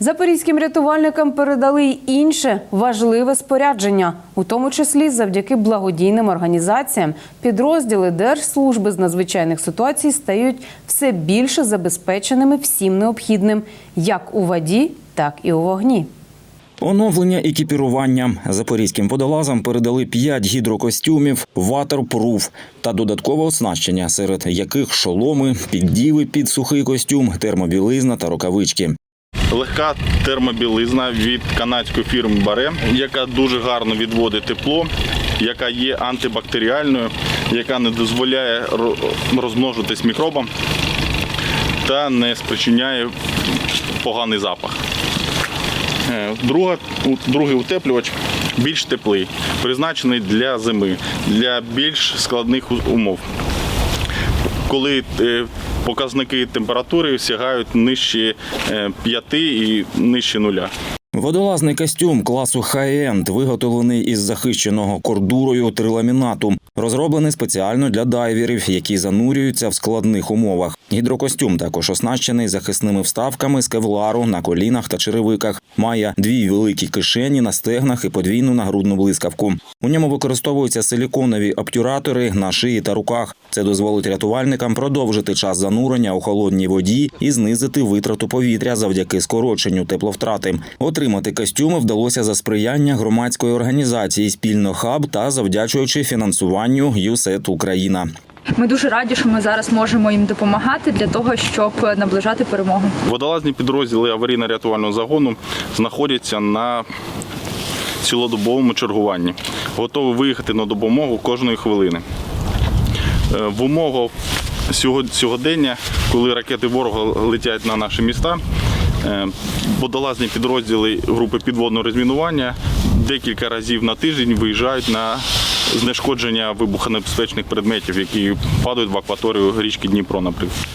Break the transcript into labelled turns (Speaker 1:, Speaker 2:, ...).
Speaker 1: Запорізьким рятувальникам передали й інше важливе спорядження, у тому числі завдяки благодійним організаціям. Підрозділи Держслужби з надзвичайних ситуацій стають все більше забезпеченими всім необхідним, як у воді, так і у вогні.
Speaker 2: Оновлення екіпірування запорізьким водолазам передали 5 гідрокостюмів, ватерпруф та додаткове оснащення, серед яких шоломи, піддіви під сухий костюм, термобілизна та рукавички.
Speaker 3: Легка термобілизна від канадської фірми Баре, яка дуже гарно відводить тепло, яка є антибактеріальною, яка не дозволяє розмножитись мікробам та не спричиняє поганий запах. Е, Друга, другий утеплювач більш теплий, призначений для зими, для більш складних умов коли е, показники температури сягають нижче 5 і нижче нуля.
Speaker 2: Водолазний костюм класу хай-енд виготовлений із захищеного кордурою триламінату, розроблений спеціально для дайверів, які занурюються в складних умовах. Гідрокостюм також оснащений захисними вставками з кевлару на колінах та черевиках. Має дві великі кишені на стегнах і подвійну нагрудну блискавку. У ньому використовуються силіконові обтюратори на шиї та руках. Це дозволить рятувальникам продовжити час занурення у холодній воді і знизити витрату повітря завдяки скороченню тепловтрати. Отримати костюми вдалося за сприяння громадської організації Спільно хаб та завдячуючи фінансуванню ЮСЕТ Україна.
Speaker 4: Ми дуже раді, що ми зараз можемо їм допомагати для того, щоб наближати перемогу.
Speaker 3: Водолазні підрозділи аварійно-рятувального загону знаходяться на цілодобовому чергуванні, готові виїхати на допомогу кожної хвилини. Е, В умовах сього- сьогодення, коли ракети ворога летять на наші міста, е, водолазні підрозділи групи підводного розмінування декілька разів на тиждень виїжджають на знешкодження вибухонебезпечних предметів, які падають в акваторію річки Дніпро, наприклад.